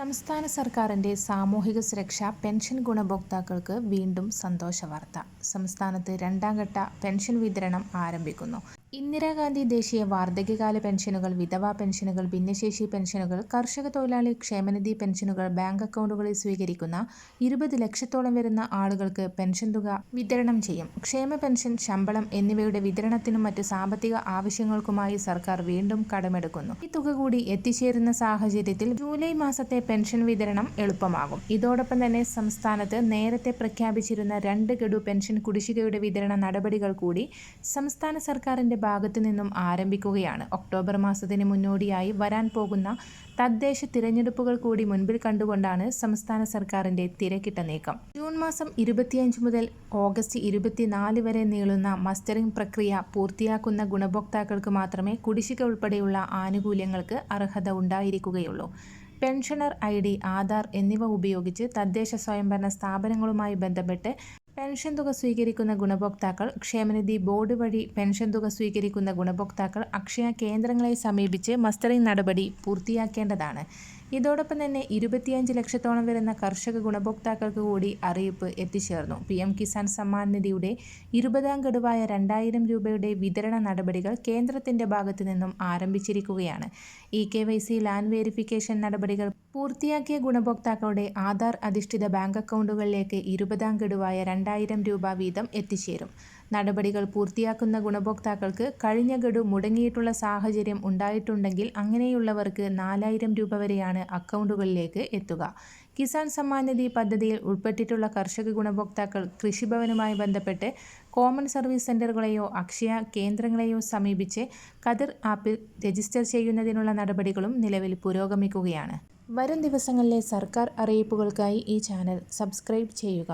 സംസ്ഥാന സർക്കാരിന്റെ സാമൂഹിക സുരക്ഷാ പെൻഷൻ ഗുണഭോക്താക്കൾക്ക് വീണ്ടും സന്തോഷ വാർത്ത സംസ്ഥാനത്ത് രണ്ടാം ഘട്ട പെൻഷൻ വിതരണം ആരംഭിക്കുന്നു. ഇന്ദിരാഗാന്ധി ദേശീയ വാർദ്ധക്യകാല പെൻഷനുകൾ വിധവാ പെൻഷനുകൾ ഭിന്നശേഷി പെൻഷനുകൾ കർഷക തൊഴിലാളി ക്ഷേമനിധി പെൻഷനുകൾ ബാങ്ക് അക്കൗണ്ടുകളിൽ സ്വീകരിക്കുന്ന ഇരുപത് ലക്ഷത്തോളം വരുന്ന ആളുകൾക്ക് പെൻഷൻ തുക വിതരണം ചെയ്യും. ക്ഷേമ പെൻഷൻ ശമ്പളം എന്നിവയുടെ വിതരണത്തിനും മറ്റ് സാമ്പത്തിക ആവശ്യങ്ങൾക്കുമായി സർക്കാർ വീണ്ടും കടമെടുക്കുന്നു. ഈ തുക കൂടി എത്തിച്ചേരുന്ന സാഹചര്യത്തിൽ ജൂലൈ മാസത്തെ പെൻഷൻ വിതരണം എളുപ്പമാകും. ഇതോടൊപ്പം തന്നെ സംസ്ഥാനത്ത് നേരത്തെ പ്രഖ്യാപിച്ചിരുന്ന രണ്ട് ഗഡു പെൻഷൻ കുടിശ്ശികയുടെ വിതരണ നടപടികൾ കൂടി സംസ്ഥാന സർക്കാരിന്റെ ഭാഗത്തു നിന്നും ആരംഭിക്കുകയാണ്. ഒക്ടോബർ മാസത്തിന് മുന്നോടിയായി വരാൻ പോകുന്ന തദ്ദേശ തിരഞ്ഞെടുപ്പുകൾ കൂടി മുൻപിൽ കണ്ടുകൊണ്ടാണ് സംസ്ഥാന സർക്കാരിന്റെ തിരക്കിട്ട നീക്കം. ജൂൺ മാസം ഇരുപത്തിയഞ്ച് മുതൽ ഓഗസ്റ്റ് ഇരുപത്തിനാല് വരെ നീളുന്ന മസ്റ്ററിംഗ് പ്രക്രിയ പൂർത്തിയാക്കുന്ന ഗുണഭോക്താക്കൾക്ക് മാത്രമേ കുടിശ്ശിക ഉൾപ്പെടെയുള്ള ആനുകൂല്യങ്ങൾക്ക് അർഹത ഉണ്ടായിരിക്കുകയുള്ളൂ. പെൻഷനർ ഐ ഡി ആധാർ എന്നിവ ഉപയോഗിച്ച് തദ്ദേശ സ്വയംഭരണ സ്ഥാപനങ്ങളുമായി ബന്ധപ്പെട്ട് പെൻഷൻ തുക സ്വീകരിക്കുന്ന ഗുണഭോക്താക്കൾ ക്ഷേമനിധി ബോർഡ് വഴി പെൻഷൻ തുക സ്വീകരിക്കുന്ന ഗുണഭോക്താക്കൾ അക്ഷയ കേന്ദ്രങ്ങളെ സമീപിച്ച് മസ്റ്ററിംഗ് നടപടി പൂർത്തിയാക്കേണ്ടതാണ്. ഇതോടൊപ്പം തന്നെ ഇരുപത്തിയഞ്ച് ലക്ഷത്തോളം വരുന്ന കർഷക ഗുണഭോക്താക്കൾക്ക് കൂടി അറിയിപ്പ് എത്തിച്ചേർന്നു. പി എം കിസാൻ സമ്മാൻ നിധിയുടെ ഇരുപതാം ഗഡുവായ രണ്ടായിരം രൂപയുടെ വിതരണ നടപടികൾ കേന്ദ്രത്തിന്റെ ഭാഗത്തു നിന്നും ആരംഭിച്ചിരിക്കുകയാണ്. E K Y C land verification നടപടികൾ പൂർത്തിയാക്കിയ ഗുണഭോക്താക്കളുടെ ആധാർ അധിഷ്ഠിത ബാങ്ക് അക്കൗണ്ടുകളിലേക്ക് ഇരുപതാം ഗഡുവായ രണ്ടായിരം രൂപ വീതം എത്തിച്ചേരും. നടപടികൾ പൂർത്തിയാക്കുന്ന ഗുണഭോക്താക്കൾക്ക് കഴിഞ്ഞ ഗഡു മുടങ്ങിയിട്ടുള്ള സാഹചര്യം ഉണ്ടായിട്ടുണ്ടെങ്കിൽ അങ്ങനെയുള്ളവർക്ക് നാലായിരം രൂപ വരെയാണ് അക്കൗണ്ടുകളിലേക്ക് എത്തുക. കിസാൻ സമ്മാൻ നിധി പദ്ധതിയിൽ ഉൾപ്പെട്ടിട്ടുള്ള കർഷക ഗുണഭോക്താക്കൾ കൃഷിഭവനുമായി ബന്ധപ്പെട്ട് കോമൺ സർവീസ് സെന്ററുകളെയോ അക്ഷയ കേന്ദ്രങ്ങളെയോ സമീപിച്ച് കതിർ ആപ്പിൽ രജിസ്റ്റർ ചെയ്യുന്നതിനുള്ള നടപടികളും നിലവിൽ പുരോഗമിക്കുകയാണ്. വരും ദിവസങ്ങളിലെ സർക്കാർ അറിയിപ്പുകൾക്കായി ഈ ചാനൽ സബ്സ്ക്രൈബ് ചെയ്യുക.